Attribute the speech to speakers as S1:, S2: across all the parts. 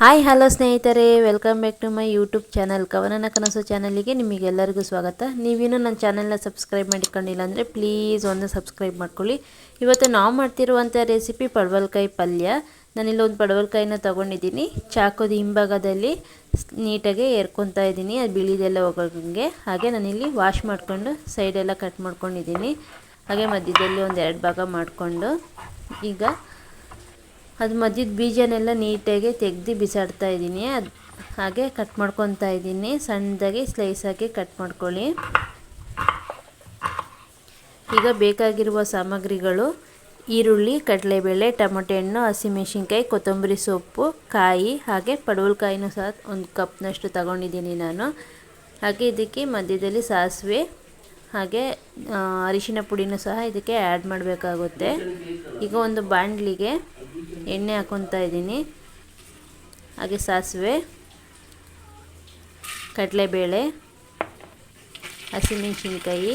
S1: Hi, hello ಸ್ನೇಹಿತರೆ. Welcome back to my YouTube channel ಕವನನ ಕನಸು ಚಾನಲಿಗೆ ನಿಮಗೆಲ್ಲರಿಗೂ ಸ್ವಾಗತ. ನೀವಿನ್ನೂ ನನ್ನ ಚಾನಲ್ನ ಸಬ್ಸ್ಕ್ರೈಬ್ ಮಾಡಿಕೊಂಡಿಲ್ಲ ಅಂದರೆ ಪ್ಲೀಸ್ ಒಂದು ಸಬ್ಸ್ಕ್ರೈಬ್ ಮಾಡ್ಕೊಳ್ಳಿ. ಇವತ್ತು ನಾವು ಮಾಡ್ತಿರುವಂಥ ರೆಸಿಪಿ ಪಡವಲ್ಕಾಯಿ ಪಲ್ಯ. ನಾನಿಲ್ಲಿ ಒಂದು ಪಡವಲ್ಕಾಯಿನ ತೊಗೊಂಡಿದ್ದೀನಿ. ಚಾಕೋದ ಹಿಂಭಾಗದಲ್ಲಿ ನೀಟಾಗಿ ಏರ್ಕೊತಾ ಇದ್ದೀನಿ. ಅದು ಬಿಳಿದೆಲ್ಲ ಹೋಗೋಂಗೆ. ಹಾಗೆ ನಾನಿಲ್ಲಿ ವಾಶ್ ಮಾಡಿಕೊಂಡು ಸೈಡೆಲ್ಲ ಕಟ್ ಮಾಡ್ಕೊಂಡಿದ್ದೀನಿ. ಹಾಗೆ ಮಧ್ಯದಲ್ಲಿ ಒಂದು ಎರಡು ಭಾಗ ಮಾಡಿಕೊಂಡು ಈಗ ಅದು ಮಧ್ಯದ ಬೀಜನೆಲ್ಲ ನೀಟಾಗಿ ತೆಗ್ದು ಬಿಸಾಡ್ತಾ ಇದ್ದೀನಿ. ಅದು ಹಾಗೆ ಕಟ್ ಮಾಡ್ಕೊತಾ ಇದ್ದೀನಿ. ಸಣ್ಣದಾಗಿ ಸ್ಲೈಸಾಗಿ ಕಟ್ ಮಾಡ್ಕೊಳ್ಳಿ. ಈಗ ಬೇಕಾಗಿರುವ ಸಾಮಗ್ರಿಗಳು ಈರುಳ್ಳಿ, ಕಡಲೆಬೇಳೆ, ಟೊಮೊಟೊ ಹಣ್ಣು, ಹಸಿಮೆಣಸಿನ್ಕಾಯಿ, ಕೊತ್ತಂಬರಿ ಸೊಪ್ಪು, ಕಾಯಿ ಹಾಗೆ ಪಡವಲಕಾಯಿನೂ ಸಹ ಒಂದು ಕಪ್ನಷ್ಟು ತಗೊಂಡಿದ್ದೀನಿ ನಾನು. ಹಾಗೆ ಇದಕ್ಕೆ ಮಧ್ಯದಲ್ಲಿ ಸಾಸಿವೆ, ಹಾಗೆ ಅರಿಶಿನ ಪುಡಿನೂ ಸಹ ಇದಕ್ಕೆ ಆ್ಯಡ್ ಮಾಡಬೇಕಾಗುತ್ತೆ. ಈಗ ಒಂದು ಬಾಣಲಿಗೆ ಎಣ್ಣೆ ಹಾಕೊತಾ ಇದ್ದೀನಿ. ಹಾಗೆ ಸಾಸಿವೆ, ಕಡಲೆಬೇಳೆ, ಹಸಿಮೆಣಸಿನ್ಕಾಯಿ,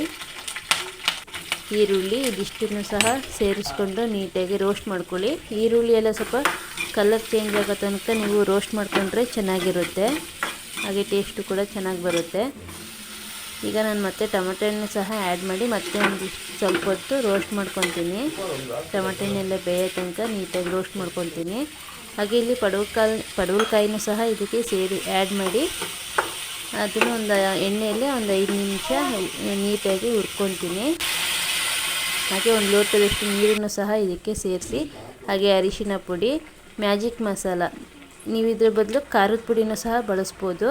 S1: ಈರುಳ್ಳಿ ಇದಿಷ್ಟನ್ನು ಸಹ ಸೇರಿಸ್ಕೊಂಡು ನೀಟಾಗಿ ರೋಸ್ಟ್ ಮಾಡ್ಕೊಳ್ಳಿ. ಈರುಳ್ಳಿ ಎಲ್ಲ ಸ್ವಲ್ಪ ಕಲರ್ ಚೇಂಜ್ ಆಗೋ ತನಕ ನೀವು ರೋಸ್ಟ್ ಮಾಡ್ಕೊಂಡ್ರೆ ಚೆನ್ನಾಗಿರುತ್ತೆ. ಹಾಗೆ ಟೇಸ್ಟು ಕೂಡ ಚೆನ್ನಾಗಿ ಬರುತ್ತೆ. ಈಗ ನಾನು ಮತ್ತೆ ಟೊಮೆಟೊ ಹಣ್ಣು ಸಹ ಆ್ಯಡ್ ಮಾಡಿ ಮತ್ತೆ ಒಂದು ಸ್ವಲ್ಪ ಹೊತ್ತು ರೋಸ್ಟ್ ಮಾಡ್ಕೊತೀನಿ. ಟೊಮೆಟೊ ಹಣ್ಣೆಲ್ಲ ಬೇಯ ತನಕ ನೀಟಾಗಿ ರೋಸ್ಟ್ ಮಾಡ್ಕೊತೀನಿ. ಹಾಗೆ ಇಲ್ಲಿ ಪಡವಲ್ಕಾಯಿ ಪಡವಲ್ಕಾಯಿನೂ ಸಹ ಇದಕ್ಕೆ ಸೇರಿ ಆ್ಯಡ್ ಮಾಡಿ ಅದನ್ನು ಒಂದು ಎಣ್ಣೆಯಲ್ಲಿ ಒಂದು ಐದು ನಿಮಿಷ ನೀಟಾಗಿ ಹುರ್ಕೊತೀನಿ. ಹಾಗೆ ಒಂದು ಲೋಟದಷ್ಟು ನೀರನ್ನು ಸಹ ಇದಕ್ಕೆ ಸೇರಿಸಿ, ಹಾಗೆ ಅರಿಶಿನ ಪುಡಿ, ಮ್ಯಾಜಿಕ್ ಮಸಾಲ ನೀವು ಇದ್ರ ಬದಲು ಖಾರದ ಪುಡಿನೂ ಸಹ ಬಳಸ್ಬೋದು.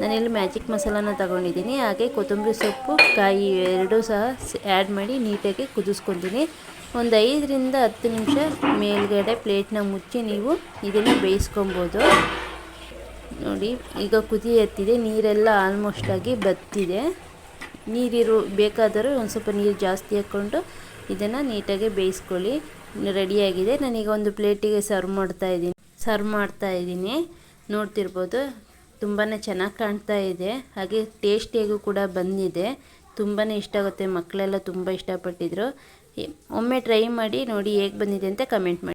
S1: ನಾನಿಲ್ಲಿ ಮ್ಯಾಜಿಕ್ ಮಸಾಲಾನ ತಗೊಂಡಿದ್ದೀನಿ. ಹಾಗೆ ಕೊತ್ತಂಬರಿ ಸೊಪ್ಪು, ಕಾಯಿ ಎರಡೂ ಸಹ ಆ್ಯಡ್ ಮಾಡಿ ನೀಟಾಗಿ ಕುದಿಸ್ಕೊತೀನಿ ಒಂದು ಐದರಿಂದ ಹತ್ತು ನಿಮಿಷ ಮೇಲ್ಗಡೆ ಪ್ಲೇಟ್ನ ಮುಚ್ಚಿ ನೀವು ಇದನ್ನು ಬೇಯಿಸ್ಕೊಬೋದು. ನೋಡಿ, ಈಗ ಕುದಿ ಎತ್ತಿದೆ. ನೀರೆಲ್ಲ ಆಲ್ಮೋಸ್ಟಾಗಿ ಬತ್ತಿದೆ. ನೀರಿರು, ಬೇಕಾದರೂ ಒಂದು ಸ್ವಲ್ಪ ನೀರು ಜಾಸ್ತಿ ಹಾಕ್ಕೊಂಡು ಇದನ್ನು ನೀಟಾಗಿ ಬೇಯಿಸ್ಕೊಳ್ಳಿ. ರೆಡಿಯಾಗಿದೆ ನಾನೀಗ ಒಂದು ಪ್ಲೇಟಿಗೆ ಸರ್ವ್ ಮಾಡ್ತಾ ಇದ್ದೀನಿ. ಸರ್ವ್ ಮಾಡ್ತಾ ಇದ್ದೀನಿ. ನೋಡ್ತಿರ್ಬೋದು ತುಂಬಾ ಚೆನ್ನಾಗಿ ಕಾಣ್ತಾ ಇದೆ. ಹಾಗೆ ಟೇಸ್ಟಿಯಾಗೂ ಕೂಡ ಬಂದಿದೆ. ತುಂಬಾ ಇಷ್ಟ ಆಗುತ್ತೆ. ಮಕ್ಕಳೆಲ್ಲ ತುಂಬ ಇಷ್ಟಪಟ್ಟಿದ್ರು. ಒಮ್ಮೆ ಟ್ರೈ ಮಾಡಿ ನೋಡಿ ಹೇಗೆ ಬಂದಿದೆ ಅಂತ ಕಮೆಂಟ್ ಮಾಡಿ.